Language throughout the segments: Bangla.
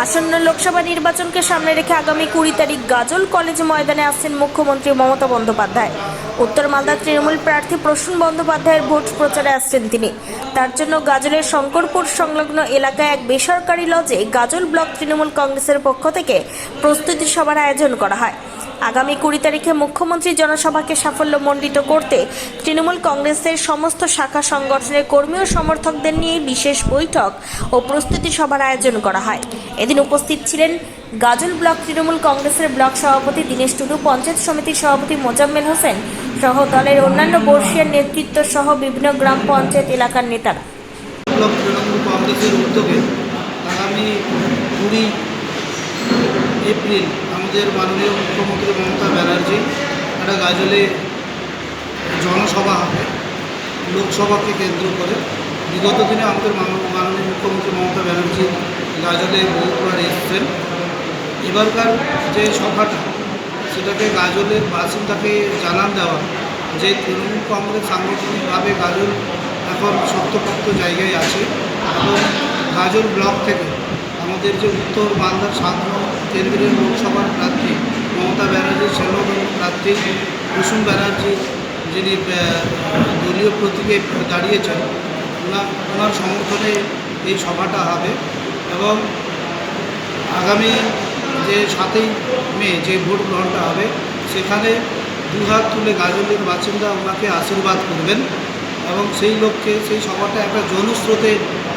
আসন্ন লোকসভা নির্বাচনকে সামনে রেখে আগামী কুড়ি তারিখ গাজল কলেজ ময়দানে আসছেন মুখ্যমন্ত্রী মমতা বন্দ্যোপাধ্যায়। উত্তর মালদার তৃণমূল প্রার্থী প্রসূন বন্দ্যোপাধ্যায়ের ভোট প্রচারে আসছেন তিনি। তার জন্য গাজলের শঙ্করপুর সংলগ্ন এলাকায় এক বেসরকারি লজে গাজল ব্লক তৃণমূল কংগ্রেসের পক্ষ থেকে প্রস্তুতি সভার আয়োজন করা হয়। আগামী কুড়ি তারিখে মুখ্যমন্ত্রী জনসভাকে সাফল্যমণ্ডিত করতে তৃণমূল কংগ্রেসের সমস্ত শাখা সংগঠনের কর্মী ও সমর্থকদের নিয়ে বিশেষ বৈঠক ও প্রস্তুতি সভার আয়োজন করা হয়। এদিন উপস্থিত ছিলেন গাজল ব্লক তৃণমূল কংগ্রেসের ব্লক সভাপতি দীনেশ টুডু, পঞ্চায়েত সমিতির সভাপতি মোজাম্মেল হোসেন সহ দলের অন্যান্য বর্ষীয় নেতৃত্ব সহ বিভিন্ন গ্রাম পঞ্চায়েত এলাকার নেতারা। এপ্রিল আমাদের মাননীয় মুখ্যমন্ত্রী মমতা ব্যানার্জি একটা গাজলে জনসভা হবে, লোকসভাকে কেন্দ্র করে। বিগত দিনে আমাদের মাননীয় মুখ্যমন্ত্রী মমতা ব্যানার্জি গাজলে বহুবার এসছেন। এবারকার যে সভাটা, সেটাকে গাজলের বাসিন্দাকে জানান দেওয়া, যে তৃণমূল কংগ্রেস সাংগঠনিকভাবে গাজল এখন শক্তপোক্ত জায়গায় আছে এবং গাজল ব্লক থেকে আমাদের যে উত্তর সাত নং কেন্দ্রের লোকসভার প্রার্থী মমতা ব্যানার্জির সেলবন্ধ প্রার্থী কুসুম ব্যানার্জি, যিনি দলীয় প্রতীকে দাঁড়িয়েছেন ওনার ওনার সমর্থনে এই সভাটা হবে এবং আগামী যে সাতই মে যে ভোট গ্রহণটা হবে, সেখানে দুহাত তুলে গাজলের বাসিন্দা ওনাকে আশীর্বাদ করবেন এবং সেই লক্ষ্যে সেই সভাটা একটা জনস্রোতে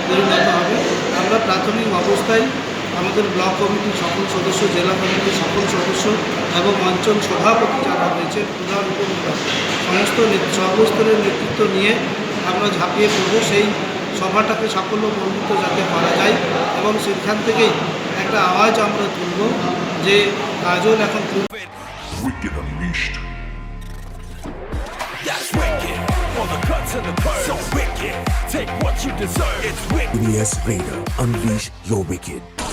পরিণত হবে। আমরা প্রাথমিক অবস্থায় আমাদের ব্লক কমিটির সকল সদস্য, জেলা কমিটির সকল সদস্য এবং অঞ্চল সভাপতি যারা রয়েছে, প্রধান সমস্ত সর্বস্তরের নেতৃত্ব নিয়ে আমরা ঝাঁপিয়ে পড়ব সেই সভাটাতে সভাটাকে সাফল্যমণ্ডিত যাতে পারা যায় এবং সেখান থেকেই একটা আওয়াজ আমরা তুলব যে কাজল এখন Unleash your wicked.